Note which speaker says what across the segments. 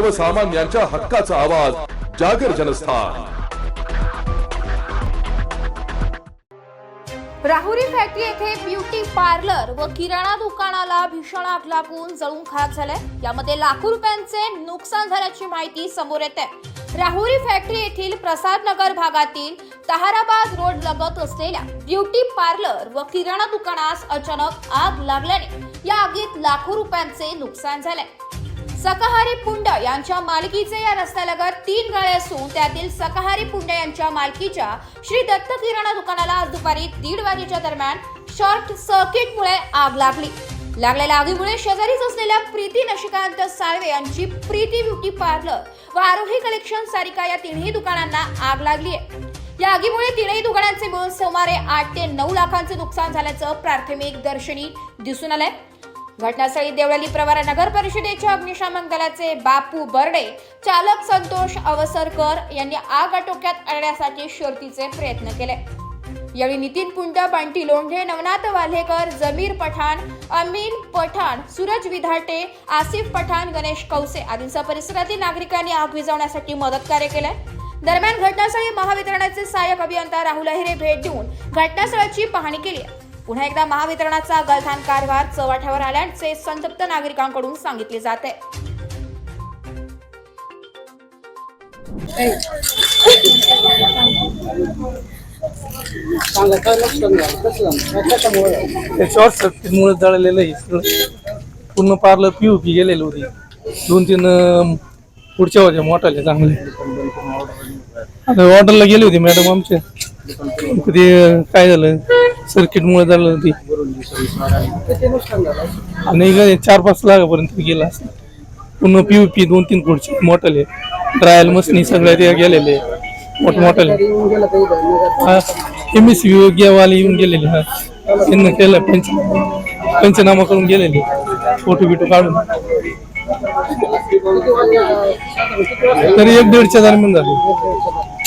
Speaker 1: सर्वसामान्यांच्या हक्काचा आवाज जागर जनस्थान.
Speaker 2: राहुरी फॅक्टरी येथे ब्युटी पार्लर व किराणा दुकानाला भीषण आग लागून जळून खाक झालंय. यामध्ये लाखो रुपयांचे नुकसान झाल्याची माहिती समोर येते. राहुरी फॅक्टरी येथील प्रसाद नगर भागातील तहाराबाद रोड लगत असलेल्या ब्युटी पार्लर व किराणा दुकानास अचानक आग लागल्याने या आगीत लाखो रुपयांचे नुकसान झाले सकाहारी पुंड यांच्या मालकीचे या रस्त्यालगत तीन गाळे असून त्यातील सकाहारी पुंड यांच्या मालकीच्या श्री दत्त किराणा दुकानाला आज दुपारी दीड वाजेच्या दरम्यान शॉर्ट सर्किटमुळे आग लागली. लागलेल्या आगीमुळे शेजारीच असलेल्या प्रीती नशिकांत साळवे यांची प्रीती ब्युटी पार्लर व आरोही कलेक्शन सारिका या तिन्ही दुकानांना आग लागली आहे. या आगीमुळे तीनही दुकानांचे मिळून सुमारे आठ ते नऊ लाखांचे नुकसान झाल्याचं प्राथमिक दर्शनी दिसून आलंय. घटनास्थळी देवळाली प्रवार नगर परिषदेच्या अग्निशामक दलाचे बापू बर्डे चालक संतोष अवसरकर यांनी आग आटोक्यात आणण्यासाठी शर्तीचे प्रयत्न केले. यावेळी नितीन पुंड बंटी लोंढे नवनाथ वाल्हेकर जमीर पठाण अमीन पठाण सूरज विधाटे आसिफ पठाण गणेश कौसे आदींसह परिसरातील नागरिकांनी आग विझवण्यासाठी मदत कार्य केले. दरम्यान घटनास्थळी महावितरणाचे सहाय्यक अभियंता राहुल अहिरे भेट देऊन घटनास्थळाची पाहणी केली. आहे पुन्हा एकदा महावितरणाचा गलथान कारभार चव्हाट्यावर आल्याचे संतप्त नागरिकांकडून सांगितले जाते.
Speaker 3: जळलेलं आहे सगळं. पूर्ण पार्लर पी पी गेलेलं होती. दोन तीन पुढच्या होत्या मोठाले चांगले. आता ऑर्डरला गेले होते मॅडम आमचे. कधी काय झालं? सर्किट मुळे झालं होती आणि चार पाच लाखापर्यंत गेला असं पूर्ण पीओपी दोन तीन पुढचे मोठाले ट्रायल मशनी सगळ्या त्या गेलेले मोठमोठाले
Speaker 4: मॉटल
Speaker 3: हा. एम एस योग्यवाले येऊन गेलेले हा त्यांना केलं पंच पंचनामा करून गेलेले फोटो बिटो काढून. तरी एक दीडच्या दरम्यान झाले.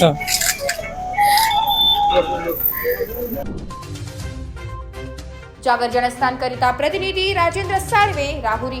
Speaker 3: हा.
Speaker 2: जागर जनस्थान करिता प्रतिनिधी राजेंद्र साळवे राहुरी